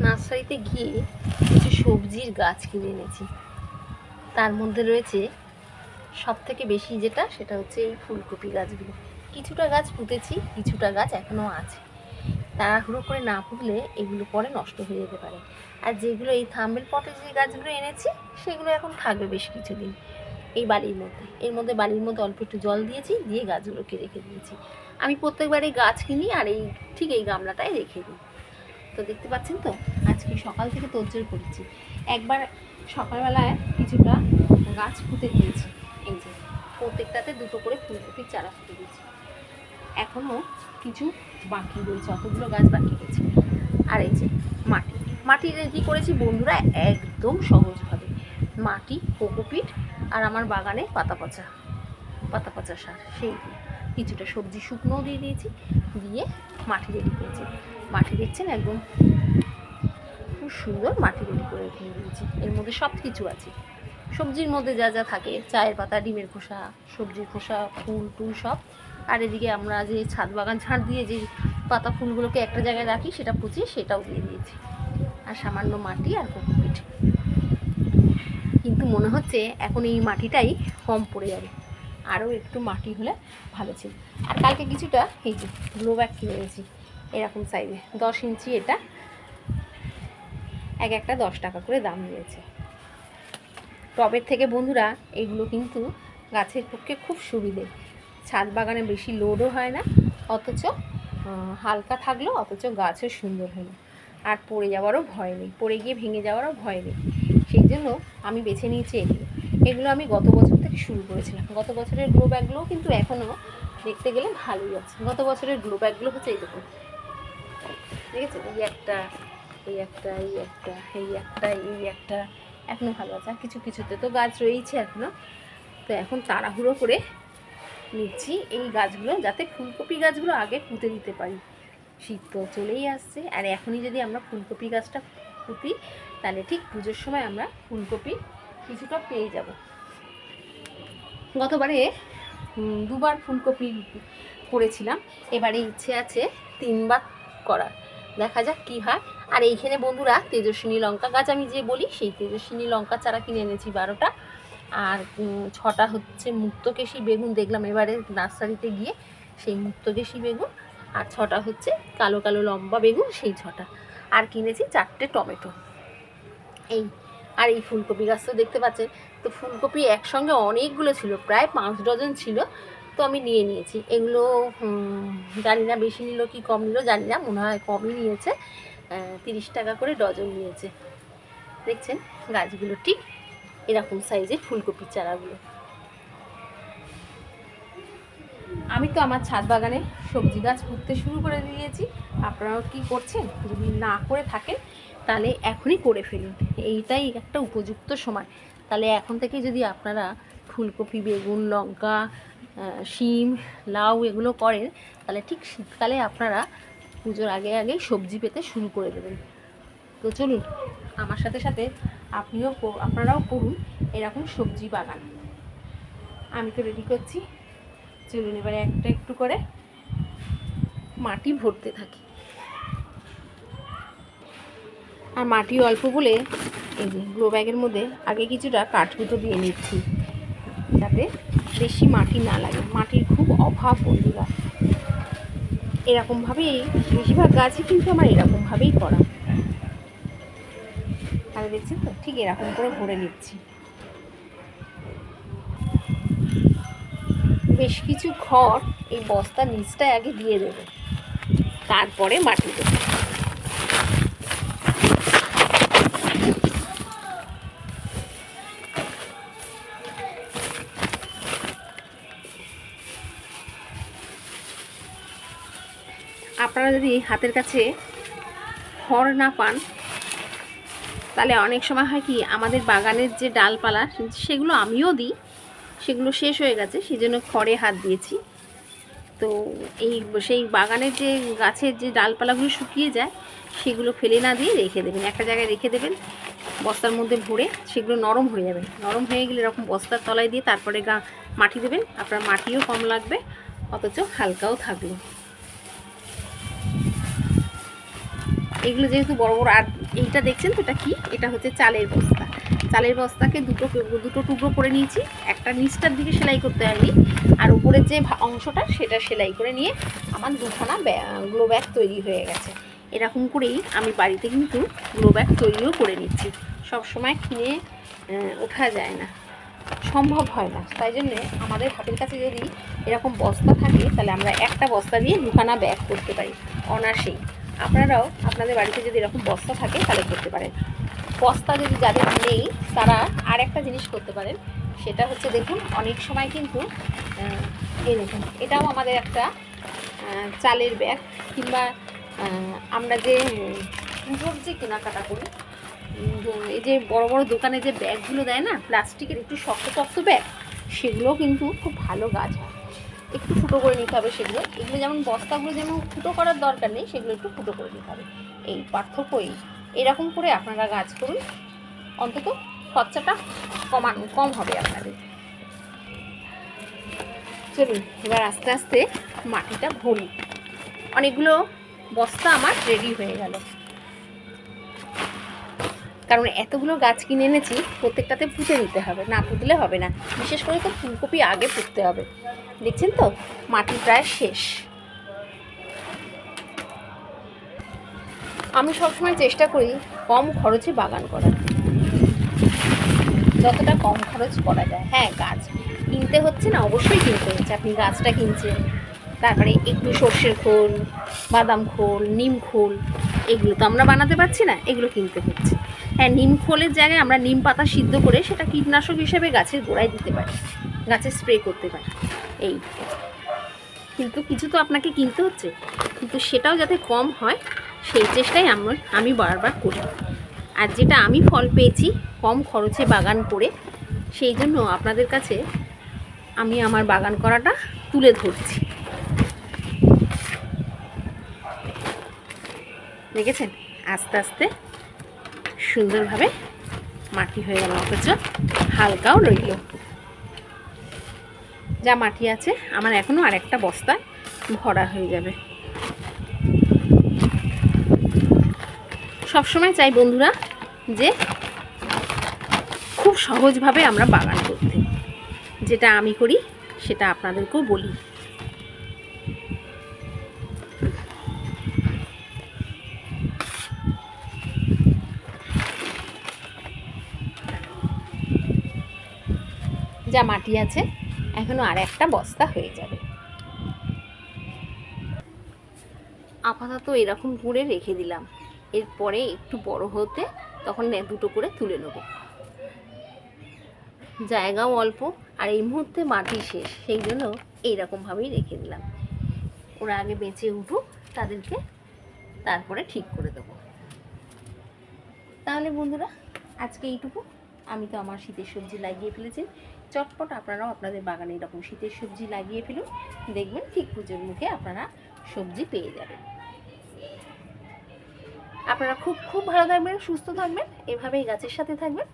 নার্সারিতে গিয়ে কিছু সবজির গাছ কিনে এনেছি। তার মধ্যে রয়েছে সব থেকে বেশি যেটা, সেটা হচ্ছে এই ফুলকপি গাছগুলো। কিছুটা গাছ পুঁতেছি, কিছুটা গাছ এখনও আছে। তাড়াহুড়ো করে না পুঁতলে এগুলো পরে নষ্ট হয়ে যেতে পারে। আর যেগুলো এই থাম্বেল পটে যে গাছগুলো এনেছি, সেগুলো এখন থাকবে বেশ কিছুদিন এই বালির মধ্যে। এর মধ্যে বালির মধ্যে অল্প একটু জল দিয়েছি, দিয়ে গাছগুলোকে রেখে দিয়েছি। আমি প্রত্যেকবারে গাছ কিনি আর এই ঠিক এই গামলাটায় রেখে দিই। তো দেখতে পাচ্ছেন তো? আজকে সকাল থেকে তোরজোর করেছি। একবার সকালবেলায় কিছুটা গাছ পুঁতে দিয়েছি। এই যে, প্রত্যেকটাতে দুটো করে ফুলকপির চারা ফুটে দিয়েছি। এখনও কিছু বাকি রয়েছে, অতগুলো গাছ বাকি রয়েছে। আর এই যে, মাটি। মাটি রেডি করেছি বন্ধুরা, একদম সহজভাবে। মাটি, কোকোপিট আর আমার বাগানে পাতা পচা পাতা পচা সার, সেই। কিছুটা সবজি শুকনোও দিয়ে দিয়েছি, দিয়ে মাটি রেডি করেছি। মাটি দেখছেন একদম খুব সুন্দর মাটি রেডি করে রেখে দিয়েছি। এর মধ্যে সব কিছু আছে। সবজির মধ্যে যা যা থাকে, চায়ের পাতা, ডিমের খোসা, সবজির খোসা, ফুল, টুল সব। আর এদিকে আমরা যে ছাদ বাগান ছাড় দিয়ে যে পাতা ফুলগুলোকে একটা জায়গায় রাখি, সেটা পুচিয়ে সেটাও দিয়ে দিয়েছি। আর সামান্য মাটি আর কোকোপিট। কিন্তু মনে হচ্ছে এখন এই মাটিটাই কম পড়ে যাবে। আরও একটু মাটি হলে ভালো ছিল। আর কালকে কিছুটা, এই যে গ্লো ব্যাগ কিনে এনেছি এরকম সাইজে দশ ইঞ্চি এটা। এক একটা দশ টাকা করে দাম নিয়েছে টবের থেকে বন্ধুরা, এগুলো কিন্তু গাছের পক্ষে খুব সুবিধে। ছাদ বাগানে বেশি লোডও হয় না, অথচ হালকা থাকলেও অথচ গাছও সুন্দর হলো আর পড়ে যাওয়ারও ভয় নেই, পড়ে গিয়ে ভেঙে যাওয়ারও ভয় নেই। সেই জন্য আমি বেছে নিয়েছি এগুলো। এগুলো আমি গত বছর থেকে শুরু করেছিলাম। গত বছরের গ্লো ব্যাগগুলোও কিন্তু এখনও দেখতে গেলে ভালোই আছে। গত বছরের গ্লো ব্যাগগুলো হচ্ছে এই দেখুন। আছে? এই একটা এই একটা এই একটা এই একটা এই একটা। এখনও ভালো আছে। আর কিছু কিছুতে তো গাছ রয়েছে এখনও তো এখন তাড়াহুড়ো করে নিচ্ছি এই গাছগুলো যাতে ফুলকপি গাছগুলো আগে পুঁতে দিতে পারি। শীত তো চলেই আসছে। আর এখনই যদি আমরা ফুলকপি গাছটা পুঁতি, তাহলে ঠিক পুজোর সময় আমরা ফুলকপি কিছুটা পেয়ে যাব। গতবারে দুবার ফুলকপি করেছিলাম। এবারে ইচ্ছে আছে তিনবার করার। দেখা যাক কী হয়। আর এইখানে বন্ধুরা, তেজস্বিনী লঙ্কা গাছ আমি যে বলি, সেই তেজস্বিনী লঙ্কা চারা কিনে এনেছি বারোটা। আর ছটা হচ্ছে মুক্তকেশী বেগুন। দেখলাম এবারে নার্সারিতে গিয়ে সেই মুক্তকেশী বেগুন। আর ছটা হচ্ছে কালো কালো লম্বা বেগুন, সেই ছটা। আর কিনেছি চারটে টমেটো। এই আর এই ফুলকপি গাছ তো দেখতে পাচ্ছেন? তো ফুলকপি একসঙ্গে অনেকগুলো ছিল, প্রায় পাঁচ ডজন ছিল। তো আমি নিয়ে নিয়েছি। এগুলো জানি না বেশি নিল কি কম নিল, জানি না, মনে হয় কমই নিয়েছে। তিরিশ টাকা করে ডজন নিয়েছে। দেখছেন গাছগুলো ঠিক এরকম সাইজের ফুলকপির চারাগুলো। আমি তো আমার ছাদ বাগানে সবজি গাছ পুঁততে শুরু করে দিয়েছি। আপনারাও কি করছেন? যদি না করে থাকেন তাহলে এখনই করে ফেলুন। এইটাই একটা উপযুক্ত সময়। তাহলে এখন থেকে যদি আপনারা ফুলকপি, বেগুন, লঙ্কা শিম, লাউ এগুলো করেন, তাহলে ঠিক শীতকালে আপনারা পুজোর আগে আগে সবজি পেতে শুরু করে দেবেন। তো চলুন, আমার সাথে সাথে আপনিও আপনারাও করুন এরকম সবজি বাগান। আমি তো রেডি করছি। চলুন এবারে একটা একটু করে মাটি ভরতে থাকি। আর মাটি অল্প বলে এই যে গ্লো ব্যাগের মধ্যে আগে কিছুটা কাঠগুঁতো দিয়ে নিচ্ছি, যাতে বেশি মাটি না লাগে। মাটির খুব অভাব বন্ধুরা। এরকমভাবেই, বেশিরভাগ গাছই কিন্তু আমার এরকমভাবেই করা। তাহলে দেখছি তো, ঠিক এরকম করে ভরে নিচ্ছি। বেশ কিছু খড় এই বস্তার নিচটায় আগে দিয়ে দেবে। তারপরে মাটি দেবে। আপনারা যদি হাতের কাছে খড় না পান, তাহলে অনেক সময় হয় কি, আমাদের বাগানের যে ডালপালা, সেগুলো আমিও দিই, সেগুলো শেষ হয়ে গেছে সেই জন্য খড়ে হাত দিয়েছি। তো এই, সেই বাগানের যে গাছের যে ডালপালাগুলো শুকিয়ে যায়, সেগুলো ফেলে না দিয়ে রেখে দেবেন। একটা জায়গায় রেখে দেবেন, বস্তার মধ্যে ভরে, সেগুলো নরম হয়ে যাবে। নরম হয়ে গেলে এরকম বস্তার তলায় দিয়ে তারপরে গা মাটি দেবেন। আপনার মাটিও কম লাগবে, অথচ হালকাও থাকল যেহেতু বড় বড়, আর এইটা দেখছেন তো এটা কি? এটা হচ্ছে চালের বস্তা। চালের বস্তাকে দুটো দুটো টুকরো করে নিয়েছি। একটা নিচটার দিকে সেলাই করতে হয়নি, আর উপরের যে অংশটা সেটা সেলাই করে নিয়ে আমার দুখানা গ্লো ব্যাগ তৈরি হয়ে গেছে। এরকম করেই আমি বাড়িতে কিন্তু গ্লো ব্যাগ তৈরিও করে নিচ্ছি। সব সময় কিনে ওঠা যায় না। সম্ভব হয় না। তাই জন্যে আমাদের হাতের কাছে যদি এরকম বস্তা থাকে, তাহলে আমরা একটা বস্তা দিয়ে দুখানা ব্যাগ করতে পারি, অনায়াসেই। আপনারাও আপনাদের বাড়িতে যদি এরকম বস্তা থাকে, তাহলে করতে পারেন। বস্তা যদি যাদের নেই, তারা আর একটা জিনিস করতে পারেন। সেটা হচ্ছে দেখুন, অনেক সময় কিন্তু এই দেখুন, এটাও আমাদের একটা চালের ব্যাগ কিংবা আমরা যে পুজোর যে কেনাকাটা করি এই যে বড় বড় দোকানে যে ব্যাগগুলো দেয় না, প্লাস্টিকের একটু শক্ত শক্ত ব্যাগ, সেগুলো কিন্তু খুব ভালো গাছ হয়। একটু ফুটো করে নিতে হবে সেগুলো। এগুলো যেমন বস্তাগুলো যেমন ফুটো করার দরকার নেই, সেগুলো একটু ফুটো করে নিতে হবে। এই পার্থক্য এই এরকম করে আপনারা গাছ করুন। অন্তত খরচাটা কমান, কম হবে আপনাদের। চলুন, এবার আস্তে আস্তে মাটিটা ভরি। অনেকগুলো বস্তা আমার রেডি হয়ে গেল। কারণ এতগুলো গাছ কিনে এনেছি, প্রত্যেকটাতে পুঁতে দিতে হবে, না পুঁতলে হবে না। বিশেষ করে তো ফুলকপি আগে পুঁততে হবে। দেখছেন তো? মাটি প্রায় শেষ। আমি সবসময় চেষ্টা করি কম খরচে বাগান করার। যতটা কম খরচ করা যায়। হ্যাঁ গাছ কিনতে হচ্ছে না, অবশ্যই কিনতে হচ্ছে। আপনি গাছটা কিনছেন, তারপরে একটু সর্ষের খোল, বাদাম খোল, নিম খোল, এগুলো তো আমরা বানাতে পারছি না, এগুলো কিনতে হচ্ছে। হ্যাঁ নিম খোলের জায়গায় আমরা নিম পাতা সিদ্ধ করে সেটা কীটনাশক হিসেবে গাছের গোড়ায় দিতে পারি। গাছে স্প্রে করতে পারি। এই। কিন্তু কিছু তো আপনাকে কিনতে হচ্ছে। কিন্তু সেটাও যাতে কম হয়, সেই চেষ্টাই আমি আমি বারবার করি। আর যেটা আমি ফল পেয়েছি, কম খরচে বাগান করে, সেই জন্য আপনাদের কাছে আমি আমার বাগান করাটা তুলে ধরছি। দেখেছেন? আস্তে আস্তে সুন্দরভাবে মাটি হয়ে গেল, অথচ হালকাও রইল। যা মাটি আছে, আমার এখনও আরেকটা বস্তা ভরা হয়ে যাবে। সবসময় চাই বন্ধুরা যে খুব সহজভাবে আমরা বাগান করতে। যেটা আমি করি, সেটা আপনাদেরকেও বলি। যা মাটি আছে, এখনও আর একটা বস্তা হয়ে যাবে। আপাতত এরকম করে রেখে দিলাম। এরপরে একটু বড় হতে তখন দুটো করে তুলে নেব। জায়গাও অল্প, আর এই মুহূর্তে মাটি শেষ, সেই জন্য এইরকমভাবেই রেখে দিলাম। ওরা আগে বেঁচে উঠুক, তাদেরকে তারপরে ঠিক করে দেবো। তাহলে বন্ধুরা, আজকে এইটুকু। আমি তো আমার শীতের সবজি লাগিয়ে ফেলেছি। চটপট আপনারাও আপনাদের বাগানে এরকম শীতের সবজি লাগিয়ে ফেলুন। দেখবেন ঠিক পুজোর মুখে আপনারা সবজি পেয়ে যাবেন। আপনারা খুব খুব ভালো থাকবেন, সুস্থ থাকবেন, এভাবেই গাছের সাথে থাকবেন।